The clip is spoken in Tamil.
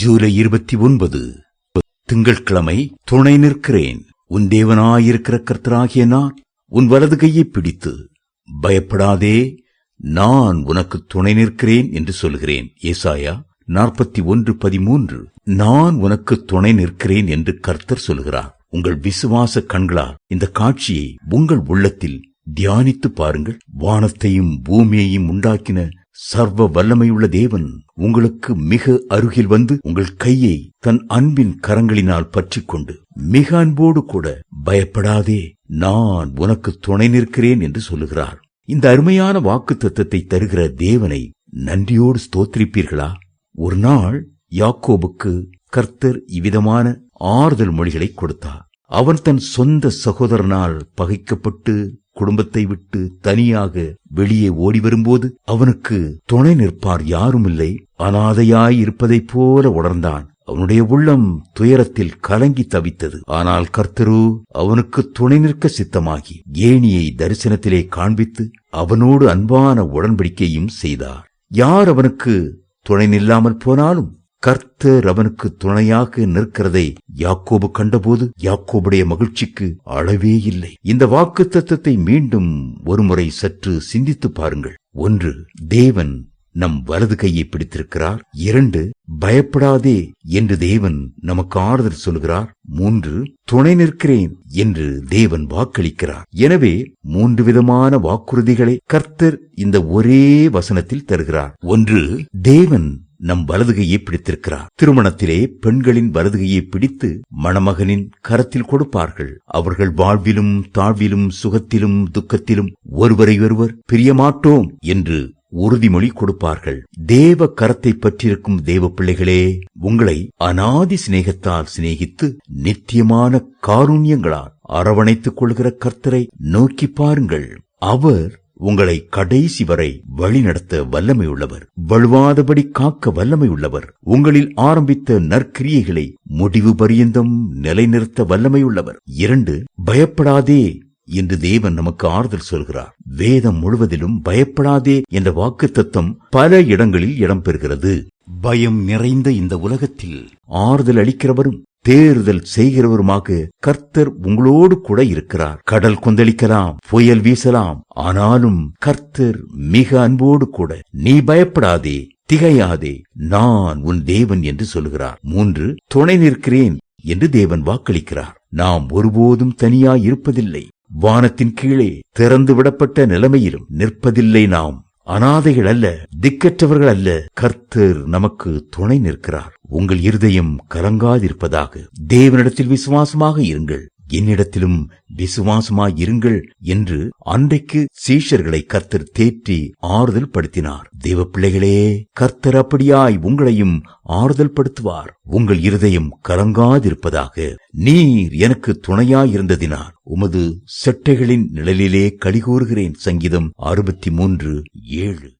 ஜூலை இருபத்தி ஒன்பது திங்கட்கிழமை துணை நிற்கிறேன். உன் தேவனாயிருக்கிற கர்த்தராகிய நான் உன் வலது கையை பிடித்து பயப்படாதே நான் உனக்கு துணை நிற்கிறேன் என்று சொல்கிறேன். ஏசாயா நாற்பத்தி ஒன்று பதிமூன்று நான் உனக்கு துணை நிற்கிறேன் என்று கர்த்தர் சொல்கிறார். உங்கள் விசுவாச கண்களால் இந்த காட்சியை உங்கள் உள்ளத்தில் தியானித்து பாருங்கள். வானத்தையும் பூமியையும் உண்டாக்கின சர்வ வல்லமையுள்ள தேவன் உங்களுக்கு மிக அருகில் வந்து உங்கள் கையை தன் அன்பின் கரங்களினால் பற்றிக்கொண்டு மிக அன்போடு கூட பயப்படாதே நான் உனக்கு துணை நிற்கிறேன் என்று சொல்லுகிறார். இந்த அருமையான வாக்கு தத்தத்தை தருகிற தேவனை நன்றியோடு ஸ்தோத்திரிப்பீர்களா? ஒரு நாள் யாக்கோபுக்கு கர்த்தர் இவ்விதமான ஆறுதல் மொழிகளை கொடுத்தார். அவன் தன் சொந்த சகோதரனால் பகைக்கப்பட்டு குடும்பத்தை விட்டு தனியாக வெளியே ஓடி வரும்போது அவனுக்கு துணை நிற்பார் யாரும் இல்லை அனாதையாய் இருப்பதைப் போல உணர்ந்தான். அவனுடைய உள்ளம் துயரத்தில் கலங்கி தவித்தது. ஆனால் கர்த்தரு அவனுக்கு துணை நிற்க சித்தமாகி ஏணியை தரிசனத்திலே காண்பித்து அவனோடு அன்பான உடன்படிக்கையும் செய்தார். யார் அவனுக்கு துணை நில்லாமல் போனாலும் கர்த்தர் அவனுக்கு துணையாக நிற்கிறதை யாக்கோபு கண்டபோது யாக்கோபுடைய மகிழ்ச்சிக்கு அளவே இல்லை. இந்த வாக்கு தத்துவத்தை மீண்டும் ஒருமுறை சற்று சிந்தித்து பாருங்கள். ஒன்று தேவன் நம் வலது கையை பிடித்திருக்கிறார். இரண்டு பயப்படாதே என்று தேவன் நமக்கு ஆறுதல் சொல்கிறார். மூன்று துணை நிற்கிறேன் என்று தேவன் வாக்களிக்கிறார். எனவே மூன்று விதமான வாக்குறுதிகளை கர்த்தர் இந்த ஒரே வசனத்தில் தருகிறார். ஒன்று தேவன் நம் வலதுகையை பிடித்திருக்கிறார். திருமணத்திலே பெண்களின் வலதுகையை பிடித்து மணமகனின் கரத்தில் கொடுப்பார்கள். அவர்கள் வாழ்விலும் தாழ்விலும் சுகத்திலும் துக்கத்திலும் ஒருவரை ஒருவர் பிரியமாட்டோம் என்று உறுதிமொழி கொடுப்பார்கள். தேவ கரத்தை பற்றிருக்கும் தேவ பிள்ளைகளே உங்களை அனாதி சிநேகத்தால் சிநேகித்து நித்தியமான காருண்யங்களால் அரவணைத்துக் கொள்கிற கர்த்தரை நோக்கி பாருங்கள். அவர் உங்களை கடைசி வரை வழிநடத்த வல்லமையுள்ளவர். வலுவாதபடி காக்க வல்லமையுள்ளவர். உங்களில் ஆரம்பித்த நற்கிரியைகளை முடிவு பரியந்தம் நிலைநிறுத்த வல்லமையுள்ளவர். இரண்டு பயப்படாதே என்று தேவன் நமக்கு ஆறுதல் சொல்கிறார். வேதம் முழுவதிலும் பயப்படாதே என்ற வாக்கு தத்துவம் பல இடங்களில் இடம்பெறுகிறது. பயம் நிறைந்த இந்த உலகத்தில் ஆறுதல் அளிக்கிறவரும் தேர்தல் செய்கிறவருமாக கர்த்தர் உங்களோடு கூட இருக்கிறார். கடல் கொந்தளிக்கலாம் புயல் வீசலாம் ஆனாலும் கர்த்தர் மிக அன்போடு கூட நீ பயப்படாதே திகையாதே நான் உன் தேவன் என்று சொல்கிறார் மூன்று துணை நிற்கிறேன் என்று தேவன் வாக்களிக்கிறார். நாம் ஒருபோதும் தனியாய் இருப்பதில்லை. வானத்தின் கீழே திறந்து விடப்பட்ட நிலைமையிலும் நிற்பதில்லை நாம். அனாதைகள் அல்ல திக்கற்றவர்கள் அல்ல கர்த்தர் நமக்கு துணை நிற்கிறார். உங்கள் இருதயம் கலங்காதிருப்பதாக தேவனிடத்தில் விசுவாசமாக இருங்கள். என்னிடத்திலும் விசுவாசமாய் இருங்கள் என்று அன்றைக்கு சீஷர்களை கர்த்தர் தேற்றி ஆறுதல் படுத்தினார் தேவ பிள்ளைகளே கர்த்தர் அப்படியாய் உங்களையும் ஆறுதல் படுத்துவார் உங்கள் இருதயம் கலங்காதிருப்பதாக நீர் எனக்கு துணையாயிருந்ததினால் உமது செட்டைகளின் நிழலிலே கலிகூறுகிறேன் சங்கீதம் அறுபத்தி மூன்று ஏழு.